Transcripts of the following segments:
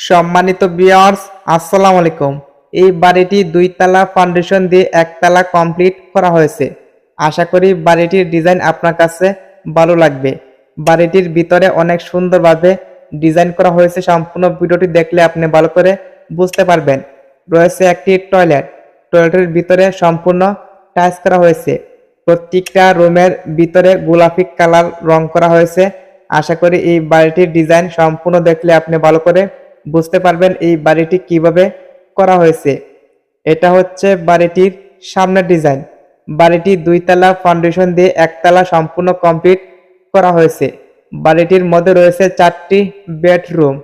সম্মানিত বিয়ার্স আসসালামু আলাইকুম। এই বাড়িটি দুই তালা ফাউন্ডেশন দিয়ে একতলা কমপ্লিট করা হয়েছে। আশা করি বাড়িটির ডিজাইন আপনার কাছে ভালো লাগবে। বাড়িটির ভিতরে অনেক সুন্দরভাবে ডিজাইন করা হয়েছে। সম্পূর্ণ ভিডিওটি দেখলে আপনি ভালো করে বুঝতে পারবেন। রয়েছে একটি টয়লেট টয়লেটের ভিতরে সম্পূর্ণ টাইলস করা হয়েছে। প্রত্যেকটা রুমের ভিতরে গোলাপি কালার রং করা হয়েছে। আশা করি এই বাড়িটির ডিজাইন সম্পূর্ণ দেখলে আপনি ভালো করে বুঝতে পারবেন এই বাড়িটি কীভাবে করা হয়েছে। এটা হচ্ছে বাড়িটির সামনের ডিজাইন। বাড়িটি দুইতলা ফাউন্ডেশন দিয়ে একতলা সম্পূর্ণ কমপ্লিট করা হয়েছে। বাড়িটির মধ্যে রয়েছে চারটি বেডরুম,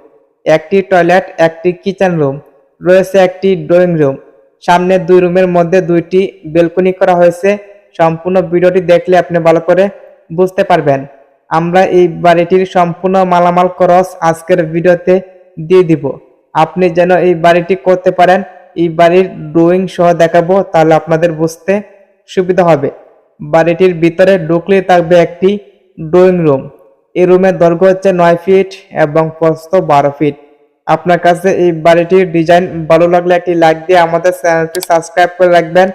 একটি টয়লেট, একটি কিচেন রুম, রয়েছে একটি ড্রয়িং রুম। সামনের দুই রুমের মধ্যে দুইটি বেলকনি করা হয়েছে। সম্পূর্ণ ভিডিওটি দেখলে আপনি ভালো করে বুঝতে পারবেন। আমরা এই বাড়িটির সম্পূর্ণ মালামাল খরচ আজকের ভিডিওতে দিয়ে দিব। আপনি যেন এই বাড়িটি করতে পারেন, এই বাড়ির ড্রয়িং সহ দেখাবো, তাহলে আপনাদের বুঝতে সুবিধা হবে। বাড়িটির ভিতরে ঢুকলে থাকবে একটি ড্রয়িং রুম এই রুমের দৈর্ঘ্য হচ্ছে নয় ফিট এবং প্রস্ত বারো ফিট আপনার কাছে এই বাড়িটির ডিজাইন ভালো লাগলে একটি লাইক দিয়ে আমাদের চ্যানেলটি সাবস্ক্রাইব করে রাখবেন।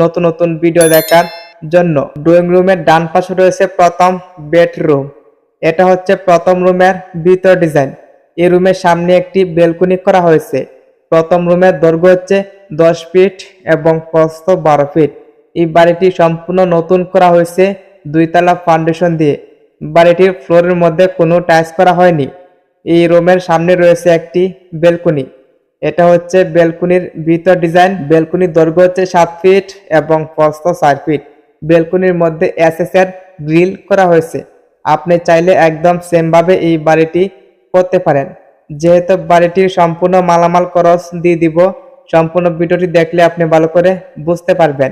নতুন নতুন ভিডিও দেখার জন্য। ড্রয়িং রুমের ডান পাশে রয়েছে প্রথম বেডরুম এটা হচ্ছে প্রথম রুমের ভিতর ডিজাইন এই রুমের সামনে একটি বেলকনি করা হয়েছে। প্রথম রুমের দৈর্ঘ্য হচ্ছে দশ ফিট এবং প্রস্থ বারো ফিট। এই বাড়িটি সম্পূর্ণ নতুন করা হয়েছে দুইতলা ফাউন্ডেশন দিয়ে। বাড়িটির ফ্লোরের মধ্যে কোনো টাইলস করা হয়নি। এই রুমের সামনে রয়েছে একটি বেলকনি। এটা হচ্ছে বেলকনির ভিতর ডিজাইন। বেলকনির দৈর্ঘ্য হচ্ছে সাত ফিট এবং প্রস্থ চার ফিট। বেলকনির মধ্যে এসএস এর গ্রিল করা হয়েছে। আপনি চাইলে একদম সেমভাবে এই বাড়িটি করতে পারেন। যেহেতু বাড়িটির সম্পূর্ণ মালামাল খরচ দিয়ে দিব, সম্পূর্ণ ভিডিওটি দেখলে আপনি ভালো করে বুঝতে পারবেন।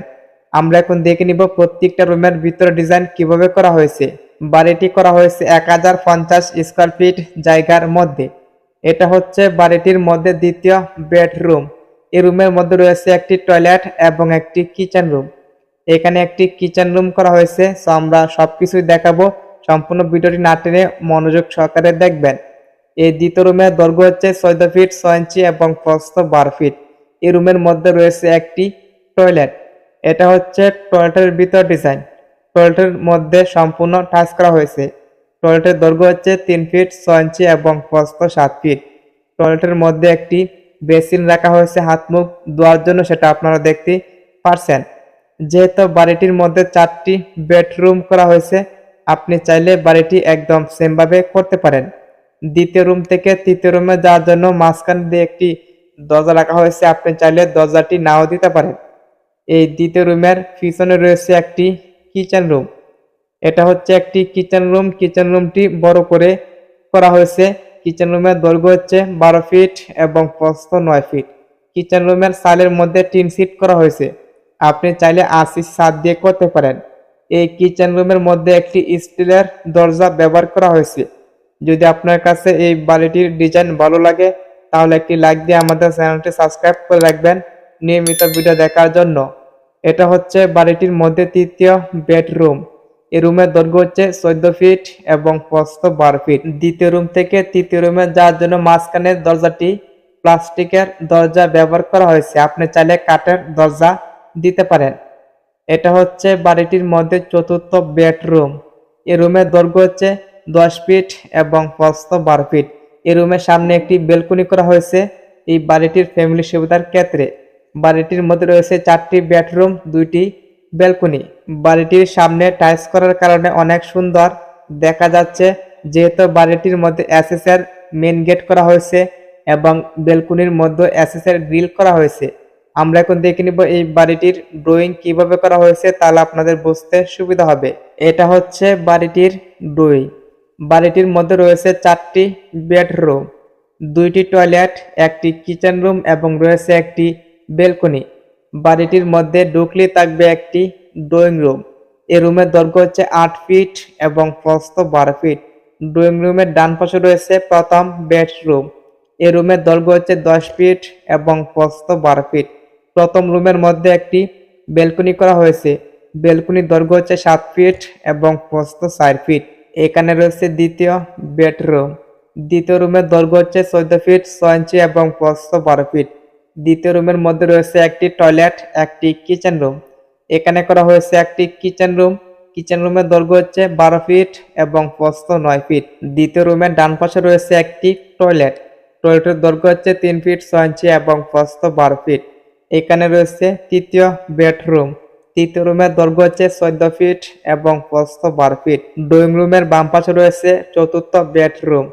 আমরা এখন দেখে নিব প্রত্যেকটা রুমের ভিতরে ডিজাইন কীভাবে করা হয়েছে। বাড়িটি করা হয়েছে এক হাজার পঞ্চাশ স্কোয়ার ফিট জায়গার মধ্যে। এটা হচ্ছে বাড়িটির মধ্যে দ্বিতীয় বেডরুম। এই রুমের মধ্যে রয়েছে একটি টয়লেট এবং একটি কিচেন রুম। এখানে একটি কিচেন রুম করা হয়েছে। সো আমরা সবকিছুই দেখাবো। সম্পূর্ণ ভিডিওটি না টেনে মনোযোগ সহকারে দেখবেন। এই দ্বিতীয় রুমের দৈর্ঘ্য হচ্ছে চোদ্দ ফিট, ছয় ইঞ্চি এবং প্রস্থ বারো ফিট। এই রুমের মধ্যে রয়েছে একটি টয়লেট। এটা হচ্ছে টয়লেটের ভিতর ডিজাইন। টয়লেটের মধ্যে সম্পূর্ণ টাচ করা হয়েছে। টয়লেটের দৈর্ঘ্য হচ্ছে তিন ফিট, ছয় ইঞ্চি এবং প্রস্থ সাত ফিট। টয়লেটের মধ্যে একটি বেসিন রাখা হয়েছে হাত মুখ ধোয়ার জন্য, সেটা আপনারা দেখতে পারছেন। যেহেতু বাড়িটির মধ্যে চারটি বেডরুম করা হয়েছে, আপনি চাইলে বাড়িটি একদম সেমভাবে করতে পারেন। দ্বিতীয় রুম থেকে তৃতীয় রুমে যাওয়ার জন্য মাঝখান দিয়ে একটি দরজা রাখা হয়েছে। আপনি চাইলে দরজাটি নাও দিতে পারেন। এই দ্বিতীয় রুমের পিছনে রয়েছে একটি কিচেন রুম। এটা হচ্ছে একটি কিচেন রুম। কিচেন রুমটি বড় করে করা হয়েছে। কিচেন রুমের দৈর্ঘ্য হচ্ছে বারো ফিট এবং প্রস্থ নয় ফিট। কিচেন রুমের সালের মধ্যে টিন সিট করা হয়েছে। আপনি চাইলে আশি সাত দিয়ে করতে পারেন। এই কিচেন রুমের মধ্যে একটি স্টিলের দরজা ব্যবহার করা হয়েছে। যদি আপনার কাছে এই বাড়িটির ডিজাইন ভালো লাগে, তাহলে একটি লাইক দিয়ে আমাদের চ্যানেলটি সাবস্ক্রাইব করে রাখবেন নিয়মিত ভিডিও দেখার জন্য। এটা হচ্ছে বাড়িটির মধ্যে তৃতীয় বেডরুম এই রুমের দৈর্ঘ্য হচ্ছে চোদ্দ ফিট এবং প্রস্থ বারো ফিট দ্বিতীয় রুম থেকে তৃতীয় রুমে যাওয়ার জন্য মাঝখানের দরজাটি প্লাস্টিকের দরজা ব্যবহার করা হয়েছে। আপনি চাইলে কাঠের দরজা দিতে পারেন। এটা হচ্ছে বাড়িটির মধ্যে চতুর্থ বেডরুম এই রুমের দৈর্ঘ্য হচ্ছে দশ ফিট এবং প্রস্থ বারো ফিট। এই রুমের সামনে একটি বেলকনি করা হয়েছে। এই বাড়িটির ফ্যামিলি সুবিধার ক্ষেত্রে বাড়িটির মধ্যে রয়েছে চারটি বেডরুম, দুইটি বেলকনি। বাড়িটির সামনে টাইলস করার কারণে অনেক সুন্দর দেখা যাচ্ছে। যেহেতু বাড়িটির মধ্যে এর মেন গেট করা হয়েছে এবং বেলকনির মধ্যে এর গ্রিল করা হয়েছে। আমরা এখন দেখে নিব এই বাড়িটির ড্রয়িং কীভাবে করা হয়েছে, তাহলে আপনাদের বুঝতে সুবিধা হবে। এটা হচ্ছে বাড়িটির ড্রয়িং। বাড়িটির মধ্যে রয়েছে চারটি বেডরুম, দুইটি টয়লেট, একটি কিচেন রুম এবং রয়েছে একটি বেলকনি। বাড়িটির মধ্যে ঢুকলে থাকবে একটি ড্রয়িং রুম। এই রুমের দৈর্ঘ্য হচ্ছে আট ফিট এবং প্রস্থ বারো ফিট। ড্রয়িং রুমের ডান পাশে রয়েছে প্রথম বেডরুম। এই রুমের দৈর্ঘ্য হচ্ছে দশ ফিট এবং প্রস্থ বারো ফিট। প্রথম রুমের মধ্যে একটি বেলকনি করা হয়েছে। বেলকনির দৈর্ঘ্য হচ্ছে সাত ফিট এবং প্রস্থ চার ফিট। এখানে রয়েছে দ্বিতীয় বেডরুম। দ্বিতীয় রুমের দৈর্ঘ্য হচ্ছে চোদ্দ ফিট ছয় ইঞ্চি এবং প্রস্থ বারো ফিট। দ্বিতীয় রুমের মধ্যে রয়েছে একটি টয়লেট, একটি কিচেন রুম। এখানে করা হয়েছে একটি কিচেন রুম। কিচেন রুমের দৈর্ঘ্য হচ্ছে বারো ফিট এবং প্রস্থ নয় ফিট। দ্বিতীয় রুমের ডান পাশে রয়েছে একটি টয়লেট। টয়লেটের দৈর্ঘ্য হচ্ছে তিন ফিট ছয় ইঞ্চি এবং প্রস্থ বারো ফিট। এখানে রয়েছে তৃতীয় বেডরুম। তৃতীয় রুমের দৈর্ঘ্য হচ্ছে চোদ্দ ফিট এবং প্রস্থ বারো ফিট। ড্রয়িং রুমের বাম পাশে রয়েছে চতুর্থ বেডরুম।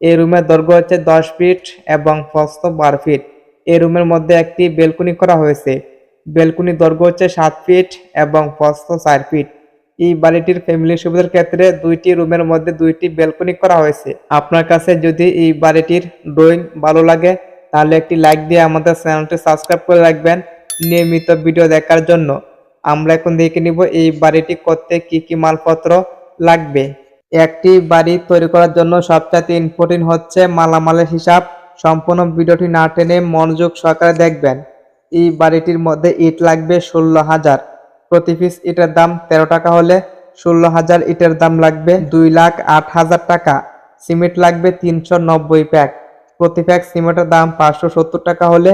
এই রুমের দৈর্ঘ্য হচ্ছে দশ ফিট এবং প্রস্থ বারো ফিট। এই রুমের মধ্যে একটি বেলকুনি করা হয়েছে। বেলকুনি দৈর্ঘ্য হচ্ছে সাত ফিট এবং প্রস্থ চার ফিট। এই বাড়িটির ফ্যামিলি সুবিধার ক্ষেত্রে দুইটি রুমের মধ্যে দুইটি বেলকনি করা হয়েছে। আপনার কাছে যদি এই বাড়িটির ড্রয়িং ভালো লাগে, তাহলে একটি লাইক দিয়ে আমাদের চ্যানেলটি সাবস্ক্রাইব করে রাখবেন। নিয়মিত ভিডিও দেখার জন্য। আমরা এখন দেখে নিব এই বাড়িটি করতে কি কি মালপত্র লাগবে। একটি বাড়ি তৈরি করার জন্য সবচেয়ে ইম্পর্টেন্ট হচ্ছে মালামালের হিসাব। সম্পূর্ণ ভিডিওটি না টেনে মনোযোগ সহকারে দেখবেন। এই বাড়িটির মধ্যে ইট লাগবে ষোলো হাজার। প্রতি পিস ইটের দাম তেরো টাকা হলে ষোলো হাজার ইটের দাম লাগবে দুই লাখ আট হাজার টাকা। সিমেন্ট লাগবে তিনশো নব্বই প্যাক। প্রতি প্যাক সিমেন্টের দাম পাঁচশো সত্তর টাকা হলে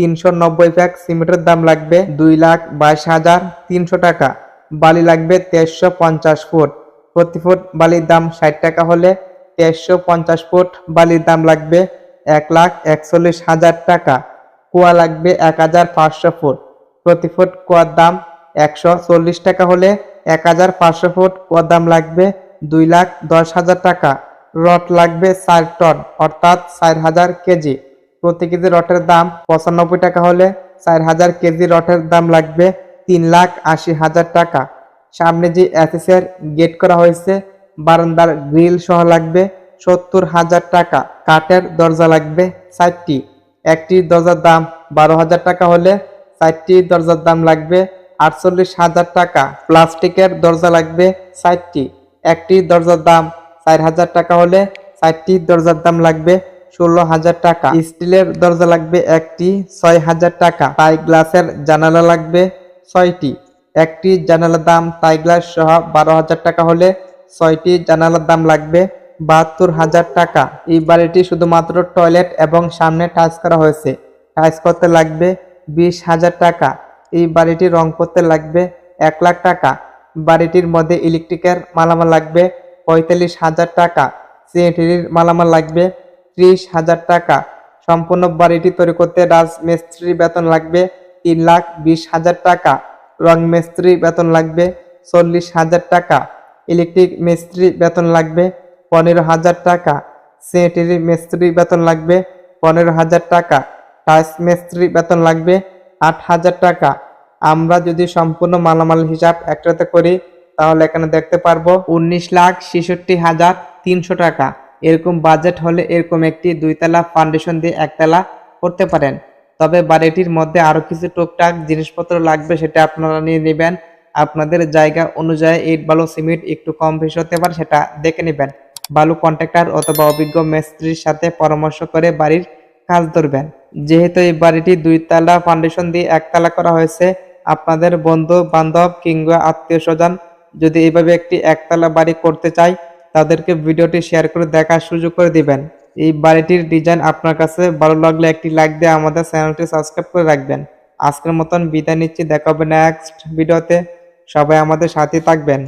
তিনশো নব্বই প্যাক সিমেন্টের দাম লাগবে দুই লাখ বাইশ হাজার তিনশো টাকা। বালি লাগবে তেইশশো পঞ্চাশ ফুট। প্রতি ফুট বালির দাম ষাট টাকা হলে তেইশশো পঞ্চাশ ফুট বালির দাম লাগবে এক লাখ একচল্লিশ হাজার টাকা। কুয়া লাগবে এক হাজার পাঁচশো ফুট। প্রতি ফুট কুয়ার দাম একশো চল্লিশ টাকা হলে এক হাজার পাঁচশো ফুট কুয়ার দাম লাগবে দুই লাখ দশ হাজার টাকা। রড লাগবে চার টন, অর্থাৎ চার হাজার কেজি। প্রতি কেজি রটের দাম পঁচানব্বই টাকা হলে চার হাজার কেজি রটের দাম লাগবে তিন লাখ আশি হাজার টাকা। সামনে যে অ্যাসেসের গেট করা হয়েছে, বারান্দার গ্রিল সহ লাগবে সত্তর হাজার টাকা। কাঠের দরজা লাগবে চারটি। একটি দরজার দাম বারো হাজার টাকা হলে চারটি দরজার দাম লাগবে আটচল্লিশ হাজার টাকা। প্লাস্টিকের দরজা লাগবে চারটি। একটি দরজার দাম চার হাজার টাকা হলে চারটি দরজার দাম লাগবে ষোলো হাজার টাকা। স্টিলের দরজা লাগবে একটি, ছয় হাজার টাকা। টাই গ্লাসের জানালা লাগবে ছয়টি। একটি জানালার দাম টাই গ্লাস সহ বারো হাজার টাকা হলে ছয়টি জানালার দাম লাগবে বাহাত্তর হাজার টাকা। এই বাড়িটি শুধুমাত্র টয়লেট এবং সামনে টাচ করা হয়েছে। টাচ করতে লাগবে বিশ হাজার টাকা। এই বাড়িটি রং করতে লাগবে এক লাখ টাকা। বাড়িটির মধ্যে ইলেকট্রিকের মালামাল লাগবে পঁয়তাল্লিশ হাজার টাকা। সিএটির মালামাল লাগবে ত্রিশ হাজার টাকা। সম্পূর্ণ বাড়িটি তৈরি করতে রাজমিস্ত্রি বেতন লাগবে তিন লাখ বিশ হাজার টাকা। রং মিস্ত্রি বেতন লাগবে চল্লিশ হাজার টাকা। ইলেকট্রিক মিস্ত্রি বেতন লাগবে পনেরো হাজার টাকা। সিএটির মিস্ত্রি বেতন লাগবে পনেরো হাজার টাকা। টাইস মিস্ত্রি বেতন লাগবে আট হাজার টাকা। আমরা যদি সম্পূর্ণ মালামাল হিসাব একসাথে করি, তাহলে এখানে দেখতে পারব উনিশ লাখ ছেষট্টি হাজার তিনশো টাকা। এরকম বাজেট হলে এরকম একটি দুইতলা ফাউন্ডেশন দিয়ে একতলা করতে পারেন। তবে বাড়িটির মধ্যে আরও কিছু টুকটাক জিনিসপত্র লাগবে সেটা আপনারা নিয়ে নেবেন। আপনাদের জায়গা অনুযায়ী ইট, বালু, সিমেন্ট একটু কম বেশি হতে পারে সেটা দেখে নেবেন। বালু কন্ট্রাক্টর অথবা অভিজ্ঞ মিস্ত্রির সাথে পরামর্শ করে বাড়ির কাজ ধরবেন। যেহেতু এই বাড়িটি দুইতলা ফাউন্ডেশন দিয়ে একতলা করা হয়েছে, আপনাদের বন্ধু বান্ধব কিংবা আত্মীয় স্বজন যদি এভাবে একটি একতলা বাড়ি করতে চায় তাদেরকে ভিডিওটি শেয়ার করে দেখার সুযোগ করে দিবেন। এই বাড়িটির ডিজাইন আপনার কাছে ভালো লাগলে একটি লাইক দিয়ে আমাদের চ্যানেলটি সাবস্ক্রাইব করে রাখবেন। আজকের মতন বিদায় নিচ্ছি, দেখা হবে নেক্সট ভিডিওতে সবাই আমাদের সাথে থাকবেন।